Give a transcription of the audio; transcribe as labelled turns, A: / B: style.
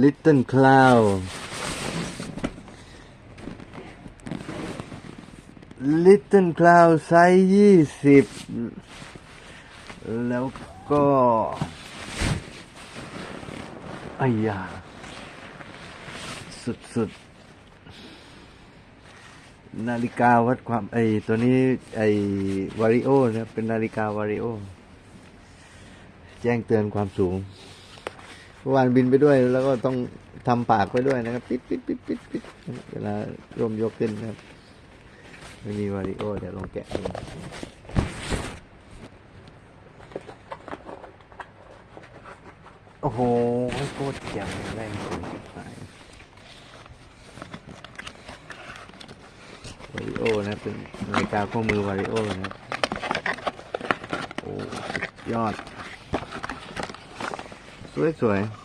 A: Little Cloud Little Cloud ไซส์ยี่สิบแล้วก็ไอ้ยาสุดๆ นาฬิกาวัดความไอตัวนี้ไอวาริโอนะเป็นนาฬิกาวาริโอ แจ้งเตือนความสูง เมื่อวานบินไปด้วย แล้วก็ต้องทำปากไปด้วยนะครับปิดปิดปิดปิดปิดเวลาร่มยกขึ้นนะครับ ไม่มีวาริโอเดี๋ยวลองแกะดูโอ้โหโคตรเจ๋งแรงสูงสายวาริโอนะเป็นนาฬิกาข้อมือวาริโอนะครับ โอ้ยอด สวยสวยๆ